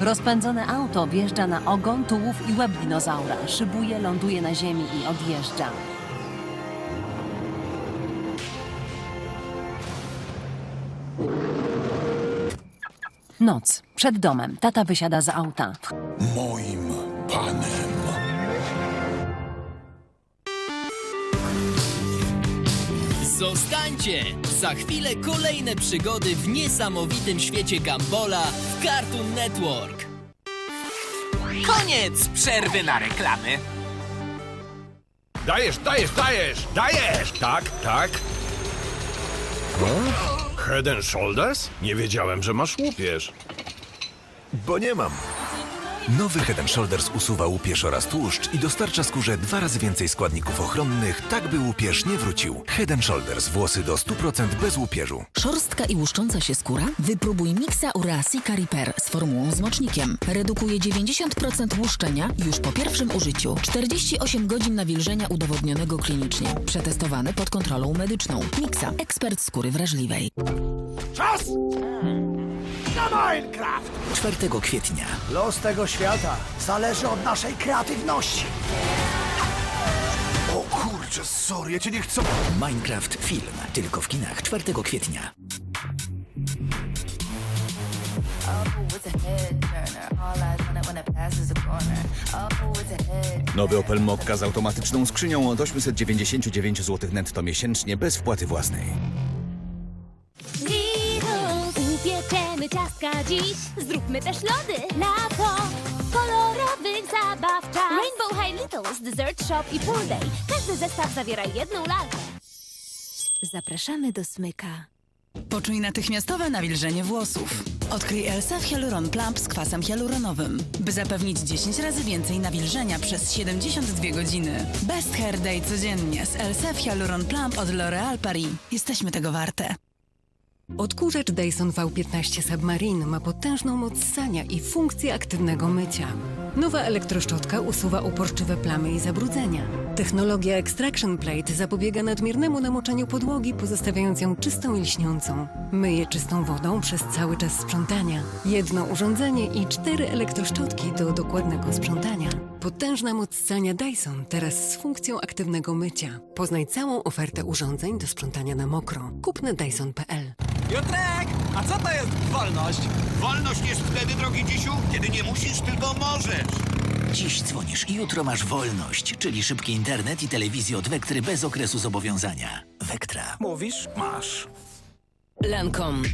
Rozpędzone auto wjeżdża na ogon, tułów i łeb dinozaura. Szybuje, ląduje na ziemi i odjeżdża. Noc. Przed domem. Tata wysiada z auta. Moim panem. Zostańcie! Za chwilę kolejne przygody w niesamowitym świecie Gambola w Cartoon Network. Koniec przerwy na reklamy. Dajesz, dajesz, dajesz, dajesz! Tak, tak. O? Head and Shoulders? Nie wiedziałem, że masz łupież. Bo nie mam. Nowy Head Shoulders usuwa łupież oraz tłuszcz i dostarcza skórze dwa razy więcej składników ochronnych, tak by łupież nie wrócił. Head Shoulders włosy do 100% bez łupieżu. Szorstka i łuszcząca się skóra? Wypróbuj Mixa Ura Sika Repair z formułą z mocznikiem. Redukuje 90% łuszczenia już po pierwszym użyciu. 48 godzin nawilżenia udowodnionego klinicznie. Przetestowane pod kontrolą medyczną. Mixa, ekspert skóry wrażliwej. Czas na Minecraft! 4 kwietnia. Los tego świata zależy od naszej kreatywności. O kurczę, sorry, ja cię nie chcę. Minecraft film. Tylko w kinach 4 kwietnia. Nowy Opel Mokka z automatyczną skrzynią od 899 zł netto miesięcznie bez wpłaty własnej. Lidl, upieczemy ciastka dziś. Zróbmy też lody. Lato, kolorowych zabaw czas. Rainbow High Littles, Dessert Shop i Pool Day. Każdy zestaw zawiera jedną lalkę. Zapraszamy do smyka. Poczuj natychmiastowe nawilżenie włosów. Odkryj Elsef Hyaluron Plump z kwasem hialuronowym, by zapewnić 10 razy więcej nawilżenia przez 72 godziny. Best Hair Day codziennie z Elsef Hyaluron Plump od L'Oréal Paris. Jesteśmy tego warte. Odkurzacz Dyson V15 Submarine ma potężną moc ssania i funkcję aktywnego mycia. Nowa elektroszczotka usuwa uporczywe plamy i zabrudzenia. Technologia Extraction Plate zapobiega nadmiernemu namoczeniu podłogi, pozostawiając ją czystą i lśniącą. Myje czystą wodą przez cały czas sprzątania. Jedno urządzenie i cztery elektroszczotki do dokładnego sprzątania. Potężna moc ssania Dyson teraz z funkcją aktywnego mycia. Poznaj całą ofertę urządzeń do sprzątania na mokro. Kup na dyson.pl. Piotrek, a co to jest wolność? Wolność jest wtedy, drogi dzisiu, kiedy nie musisz, tylko możesz. Dziś dzwonisz i jutro masz wolność, czyli szybki internet i telewizję od Wektry bez okresu zobowiązania. Wektra. Mówisz, masz. Lancome.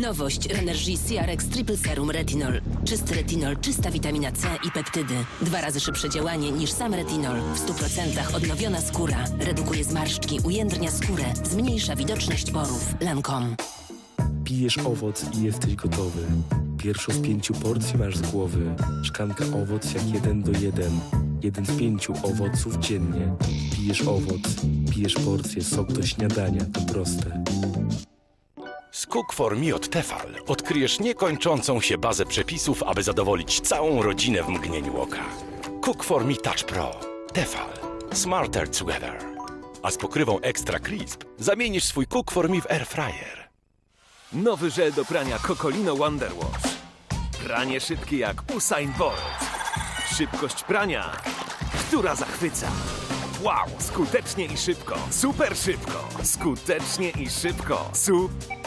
Nowość Renergy CRX Triple Serum Retinol. Czysty retinol, czysta witamina C i peptydy. Dwa razy szybsze działanie niż sam retinol. W 100% odnowiona skóra. Redukuje zmarszczki, ujędrnia skórę, zmniejsza widoczność porów. Lancome. Pijesz owoc i jesteś gotowy. Pierwszą z pięciu porcji masz z głowy. Szklanka owoc jak jeden do jeden. Jeden z pięciu owoców dziennie. Pijesz owoc, pijesz porcję, sok do śniadania, to proste. Z Cook for Me od Tefal odkryjesz niekończącą się bazę przepisów, aby zadowolić całą rodzinę w mgnieniu oka. Cook for Me Touch Pro. Tefal. Smarter together. A z pokrywą Extra Crisp zamienisz swój Cook for Me w Air Fryer. Nowy żel do prania Cocolino Wonder Wash. Pranie szybkie jak Usain Bolt. Szybkość prania, która zachwyca. Wow, skutecznie i szybko. Super szybko. Skutecznie i szybko. Super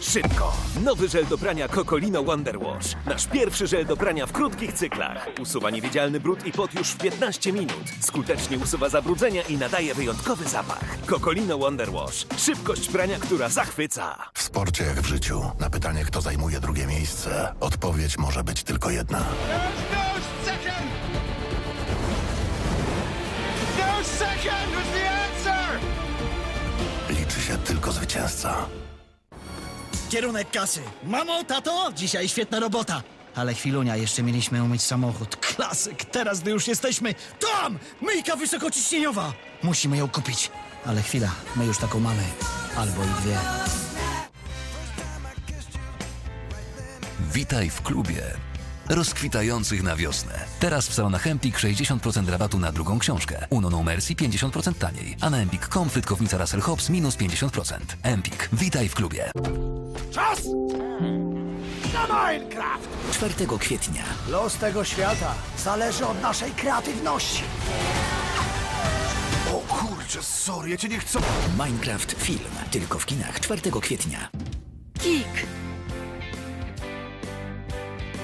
szybko. Nowy żel do prania Cocolino Wonder Wash. Nasz pierwszy żel do prania w krótkich cyklach. Usuwa niewidzialny brud i pot już w 15 minut. Skutecznie usuwa zabrudzenia i nadaje wyjątkowy zapach. Cocolino Wonder Wash. Szybkość prania, która zachwyca. W sporcie jak w życiu, na pytanie, kto zajmuje drugie miejsce, odpowiedź może być tylko jedna. Liczy się tylko zwycięzca. Kierunek kasy. Mamo, tato, dzisiaj świetna robota. Ale chwilunia, jeszcze mieliśmy umyć samochód. Klasyk, teraz gdy już jesteśmy tam! Myjka wysokociśnieniowa! Musimy ją kupić. Ale chwila, my już taką mamy. Albo i dwie. Witaj w klubie rozkwitających na wiosnę. Teraz w salonach Empik 60% rabatu na drugą książkę. Uno No Mercy 50% taniej. A na empik.com frytkownica Russell Hobbs minus 50%. Empik. Witaj w klubie. Czas na Minecraft! 4 kwietnia. Los tego świata zależy od naszej kreatywności. O kurczę, sorry, ja cię nie chcę... Minecraft film. Tylko w kinach 4 kwietnia. Kik.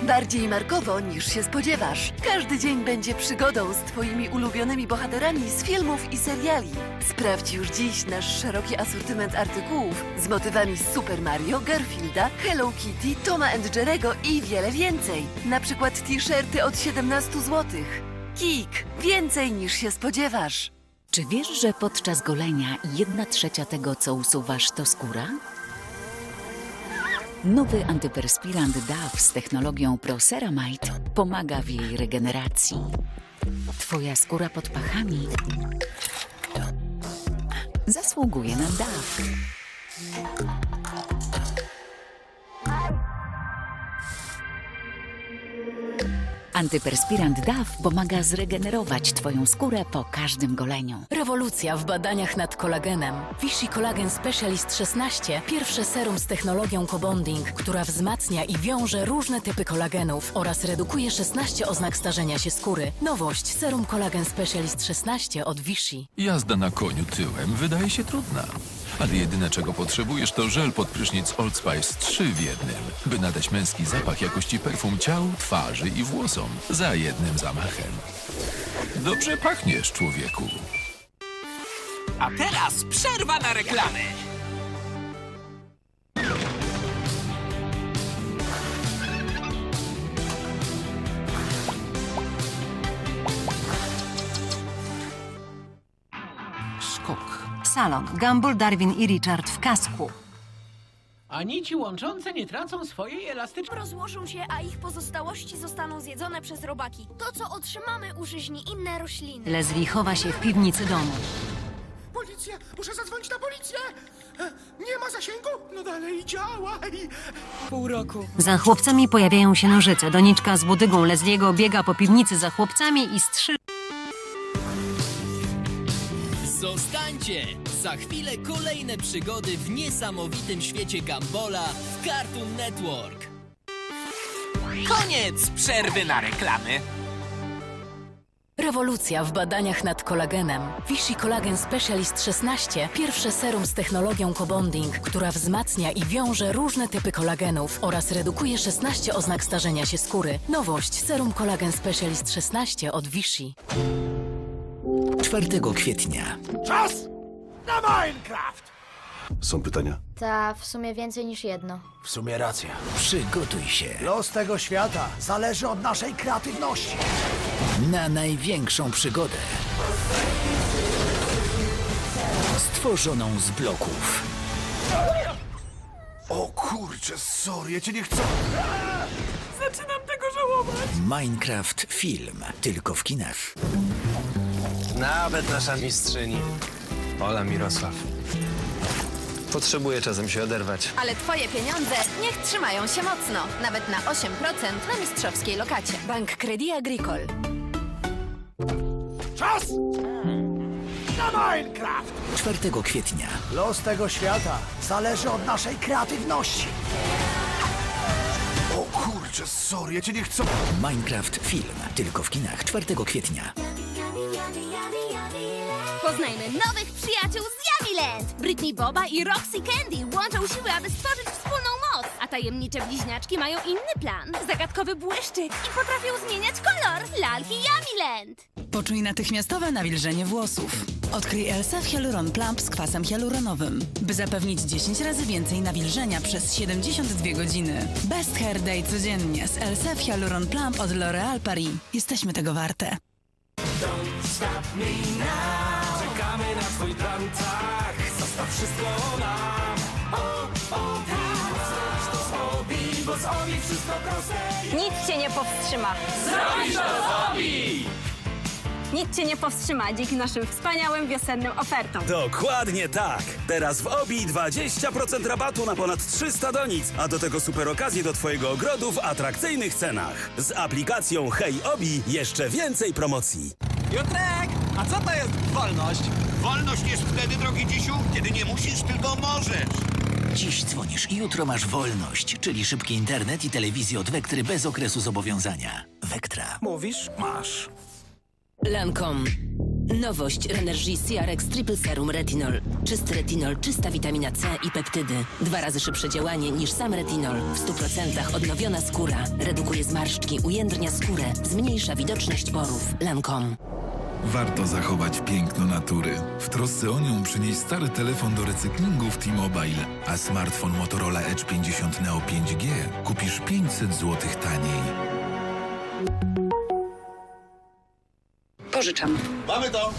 Bardziej markowo niż się spodziewasz. Każdy dzień będzie przygodą z twoimi ulubionymi bohaterami z filmów i seriali. Sprawdź już dziś nasz szeroki asortyment artykułów z motywami Super Mario, Garfielda, Hello Kitty, Toma and Jerry'ego i wiele więcej. Na przykład t-shirty od 17 zł. Kik. Więcej niż się spodziewasz. Czy wiesz, że podczas golenia jedna trzecia tego, co usuwasz, to skóra? Nowy antyperspirant DAW z technologią ProCeramide pomaga w jej regeneracji. Twoja skóra pod pachami zasługuje na DAW. Antyperspirant DAW pomaga zregenerować Twoją skórę po każdym goleniu. Rewolucja w badaniach nad kolagenem. Vichy Collagen Specialist 16. Pierwsze serum z technologią co-bonding, która wzmacnia i wiąże różne typy kolagenów oraz redukuje 16 oznak starzenia się skóry. Nowość Serum Collagen Specialist 16 od Vichy. Jazda na koniu tyłem wydaje się trudna. Ale jedyne czego potrzebujesz to żel pod prysznic Old Spice 3 w jednym, by nadać męski zapach jakości perfum ciału, twarzy i włosom za jednym zamachem. Dobrze pachniesz, człowieku. A teraz przerwa na reklamy. Salon. Gumball, Darwin i Richard w kasku. A nici łączące nie tracą swojej elastyczności. Rozłożą się, a ich pozostałości zostaną zjedzone przez robaki. To, co otrzymamy, użyźni inne rośliny. Leslie chowa się w piwnicy domu. Policja! Muszę zadzwonić na policję! E, Nie ma zasięgu? No dalej działaj! Pół roku. Za chłopcami pojawiają się nożyce. Doniczka z budygą Lesliego biega po piwnicy za chłopcami i strzy... Zostańcie! Za chwilę kolejne przygody w niesamowitym świecie Gambola w Cartoon Network. Koniec przerwy na reklamy. Rewolucja w badaniach nad kolagenem. Vichy Collagen Specialist 16. Pierwsze serum z technologią co-bonding, która wzmacnia i wiąże różne typy kolagenów oraz redukuje 16 oznak starzenia się skóry. Nowość Serum Collagen Specialist 16 od Vichy. 4 kwietnia. Czas na Minecraft! Są pytania? Ta, w sumie więcej niż jedno. W sumie racja. Przygotuj się Los tego świata zależy od naszej kreatywności. na największą przygodę. Stworzoną z bloków. O kurczę, sorry, ja cię nie chcę... Zaczynam tego żałować. Minecraft film. Tylko w kinach. Nawet nasza mistrzyni. Ola Mirosław. Potrzebuję czasem się oderwać. Ale twoje pieniądze niech trzymają się mocno. Nawet na 8% na mistrzowskiej lokacie. Bank Credit Agricole. Czas na Minecraft! 4 kwietnia. Los tego świata zależy od naszej kreatywności. O kurczę, sorry, ja cię nie chcę... Minecraft film. Tylko w kinach 4 kwietnia. Poznajmy nowych przyjaciół z Yamiland! Britney Boba i Roxy Candy łączą siły, aby stworzyć wspólną moc. A tajemnicze bliźniaczki mają inny plan. Zagadkowy błyszczyk i potrafią zmieniać kolor. Lalki Yamiland! Poczuj natychmiastowe nawilżenie włosów. Odkryj Elsef Hyaluron Plump z kwasem hialuronowym, by zapewnić 10 razy więcej nawilżenia przez 72 godziny. Best Hair Day codziennie z Elsef Hyaluron Plump od L'Oréal Paris. Jesteśmy tego warte. Czekamy wszystko nam. O, o, tak. Zrobisz to z bo z Obi wszystko proste. Nic cię nie powstrzyma. Zrobisz to z Obi! Nic cię nie powstrzyma dzięki naszym wspaniałym wiosennym ofertom. Dokładnie tak! Teraz w OBI 20% rabatu na ponad 300 donic, a do tego super okazje do Twojego ogrodu w atrakcyjnych cenach. Z aplikacją Hej OBI jeszcze więcej promocji. Piotrek, a co to jest wolność? Wolność jest wtedy, drogi dzisiu, kiedy nie musisz, tylko możesz. Dziś dzwonisz i jutro masz wolność, czyli szybki internet i telewizję od Wektry bez okresu zobowiązania. Wektra. Mówisz? Masz. Lancome. Nowość Renergy CRX Triple Serum Retinol. Czysty retinol, czysta witamina C i peptydy. Dwa razy szybsze działanie niż sam retinol. W 100% odnowiona skóra. Redukuje zmarszczki, ujędrnia skórę. Zmniejsza widoczność porów. Lancome. Warto zachować piękno natury. W trosce o nią przynieś stary telefon do recyklingu w T-Mobile, a smartfon Motorola Edge 50 Neo 5G kupisz 500 zł taniej. Pożyczam. Mamy to!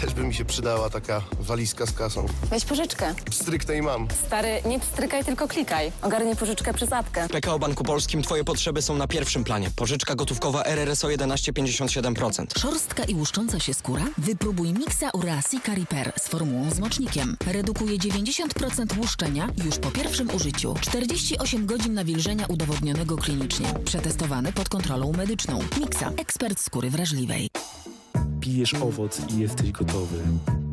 Też by mi się przydała taka walizka z kasą. Weź pożyczkę. Stricte i mam. Stary, nie pstrykaj, tylko klikaj. Ogarnij pożyczkę przez apkę. W PKO Banku Polskim Twoje potrzeby są na pierwszym planie. Pożyczka gotówkowa RRSO 11,57%. Szorstka i łuszcząca się skóra? Wypróbuj Mixa Urasi Repair z formułą z mocznikiem. Redukuje 90% łuszczenia już po pierwszym użyciu. 48 godzin nawilżenia udowodnionego klinicznie. Przetestowany pod kontrolą medyczną. Mixa, ekspert skóry wrażliwej. Pijesz owoc i jesteś gotowy.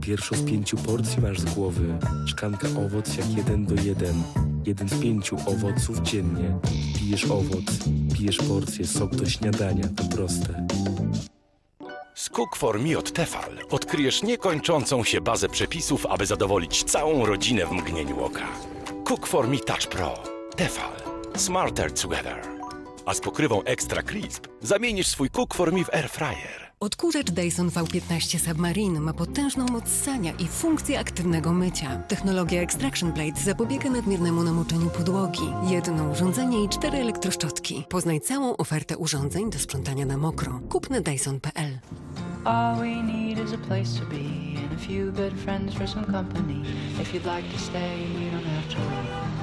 Pierwszą z pięciu porcji masz z głowy. Szklanka owoc jak jeden do jeden. Jeden z pięciu owoców dziennie. Pijesz owoc, pijesz porcję, sok do śniadania, to proste. Z Cook for Me od Tefal odkryjesz niekończącą się bazę przepisów, aby zadowolić całą rodzinę w mgnieniu oka. Cook for Me Touch Pro. Tefal. Smarter together. A z pokrywą Extra Crisp zamienisz swój Cook for Me w Air Fryer. Odkurzacz Dyson V15 Submarine ma potężną moc ssania i funkcję aktywnego mycia. Technologia Extraction Blade zapobiega nadmiernemu namoczeniu podłogi. Jedno urządzenie i cztery elektroszczotki. Poznaj całą ofertę urządzeń do sprzątania na mokro. Kup na dyson.pl. All we need is a place to be and a few good friends for some company. If you'd like to stay, you don't have to leave.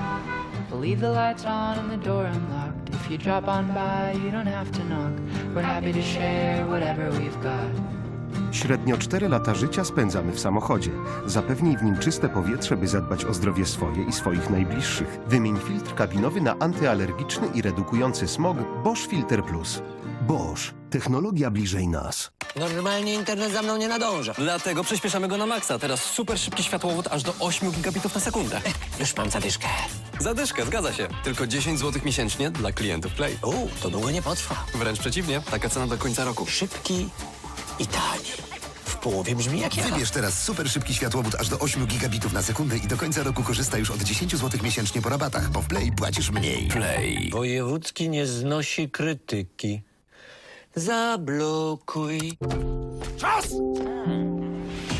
We'll leave the lights on and the door unlocked. You drop on by, you don't have to knock. We're happy to share whatever we've got. Średnio 4 lata życia spędzamy w samochodzie. Zapewnij w nim czyste powietrze, by zadbać o zdrowie swoje i swoich najbliższych. Wymień filtr kabinowy na antyalergiczny i redukujący smog Bosch Filter Plus. Bosch. Technologia bliżej nas. Normalnie internet za mną nie nadąża. Dlatego przyspieszamy go na maksa. Teraz super szybki światłowód aż do 8 gigabitów na sekundę. Już mam zadyszkę. Zadyszkę, zgadza się. Tylko 10 zł miesięcznie dla klientów Play. U, to długo nie potrwa. Wręcz przeciwnie. Taka cena do końca roku. Szybki i tani. W połowie brzmi jak ja. Wybierz teraz super szybki światłowód aż do 8 gigabitów na sekundę i do końca roku korzysta już od 10 zł miesięcznie po rabatach, bo w Play płacisz mniej. Play. Wojewódzki nie znosi krytyki. Zablokuj. Czas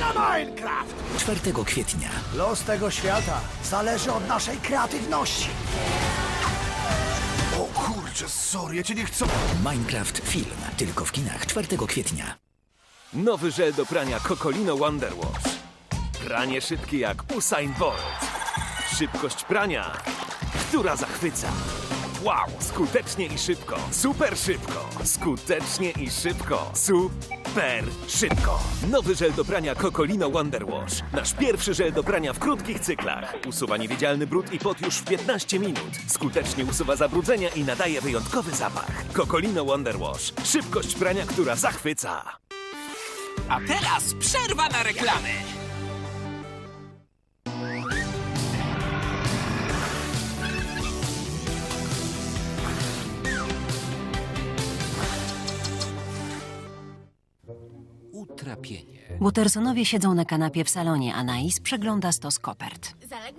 na Minecraft! 4 kwietnia. Los tego świata zależy od naszej kreatywności. O kurczę, sorry, ja cię nie chcę... Minecraft film. Tylko w kinach 4 kwietnia. Nowy żel do prania Cocolino Wonder Wash. Pranie szybkie jak Usain Bolt. Szybkość prania, która zachwyca. Wow, skutecznie i szybko. Super szybko. Skutecznie i szybko. Super szybko. Nowy żel do prania Cocolino Wonder Wash. Nasz pierwszy żel do prania w krótkich cyklach. Usuwa niewidzialny brud i pot już w 15 minut. Skutecznie usuwa zabrudzenia i nadaje wyjątkowy zapach. Cocolino Wonder Wash. Szybkość prania, która zachwyca. A teraz przerwa na reklamy. Utrapienie. Watersonowie siedzą na kanapie w salonie, a Nais przegląda stos kopert. Zaległe